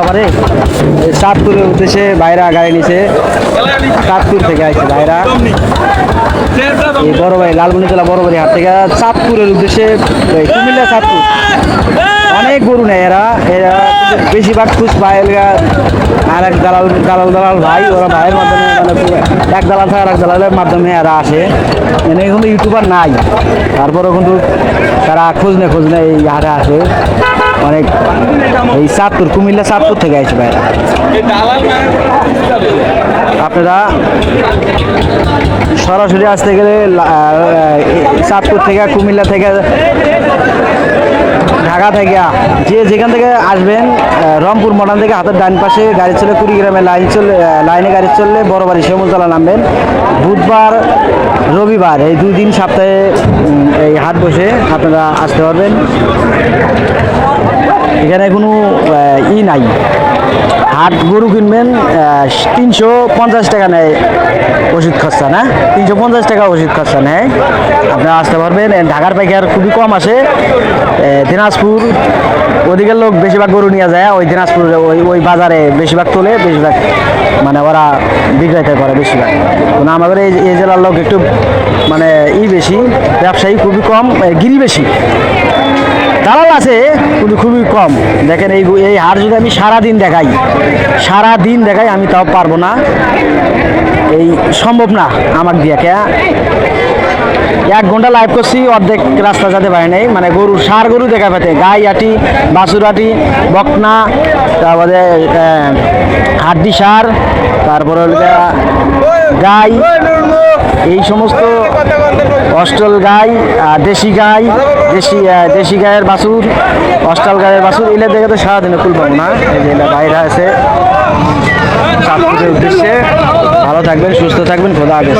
বাবারে। চাঁদপুরের উদ্দেশ্যে বাইরা গাড়ি নিছে। চাঁদপুর থেকে আসছে বাইরা এই বড় ভাই লালমনিতলা বড় বাড়ি হাট থেকে চাঁদপুরের উদ্দেশ্যে কুমিল্লা চাঁদপুর। অনেক গরু নেয় এরা। এরা বেশিরভাগ খুশ ভাই আর এক দালাল দালাল দালাল ভাই, ওরা ভাইয়ের মাধ্যমে মানে এক দালাল আর এক দালালের মাধ্যমে এরা আসে। এনে কিন্তু ইউটিউবার নাই। তারপরেও কিন্তু তারা খোঁজ নেয় খোঁজ নেয় এই হাটে আসে। অনেক এই চাঁদপুর, কুমিল্লা চাঁদপুর থেকে আসে ভাইরা। আপনারা সরাসরি আসতে গেলে চাঁদপুর থেকে, কুমিল্লা থেকে, ঢাকা থেকে, যে যেখান থেকে আসবেন রংপুর মডার্ন থেকে হাতের ডান পাশে গাড়ি চলে কুড়িগ্রামে লাইন চলে লাইনে গাড়ি চললে বড় বাড়ি শিমুলতলা নামবেন। বুধবার, রবিবার, এই দুই দিন সপ্তাহে এই হাট বসে আপনারা আসতে পারবেন। এখানে কোনো ই নাই। হাট গরু কিনবেন তিনশো পঞ্চাশ টাকা নেয় ওষুধ খরচা না? তিনশো পঞ্চাশ টাকা ওষুধ খরচা নেয়। আপনারা আসতে পারবেন ঢাকার পাইকার খুবই কম আসে। দিনাজপুর ওদিকের লোক বেশিরভাগ গরু নিয়ে যায় ওই দিনাজপুর ওই ওই বাজারে বেশিরভাগ তোলে বেশিরভাগ মানে ওরা বিক্রেতা করে বেশিরভাগ। কিন্তু আমাদের এই জেলার লোক একটু মানে ই বেশি ব্যবসায়ী খুবই কম এ, গিরি বেশি। দালাল আছে, কিন্তু খুবই কম। দেখেন এই এই হার যদি আমি সারা দিন দেখাই সারা দিন দেখাই, আমি তাও পারব না। এই সম্ভব না আমার দিয়ে এক ঘণ্টা লাইভ করছি, অর্ধেক রাস্তা যেতে পারে নাই। মানে গরু, সার গরু দেখা পেতে, গাই আটি বাছুর আটি বকনা, তারপরে হাড্ডি, সার, তারপরে গাই, এই সমস্ত অস্টল গাই দেশি গাই, দেশি দেশি গায়ের বাছুর অস্টাল গায়ের বাছুর, এলে দেখে তো সারাদিনে কুল পাবো না। এই যে বাইরে আছে। উদ্দেশ্যে। ভালো থাকবেন, সুস্থ থাকবেন, খোদা হাফেজ।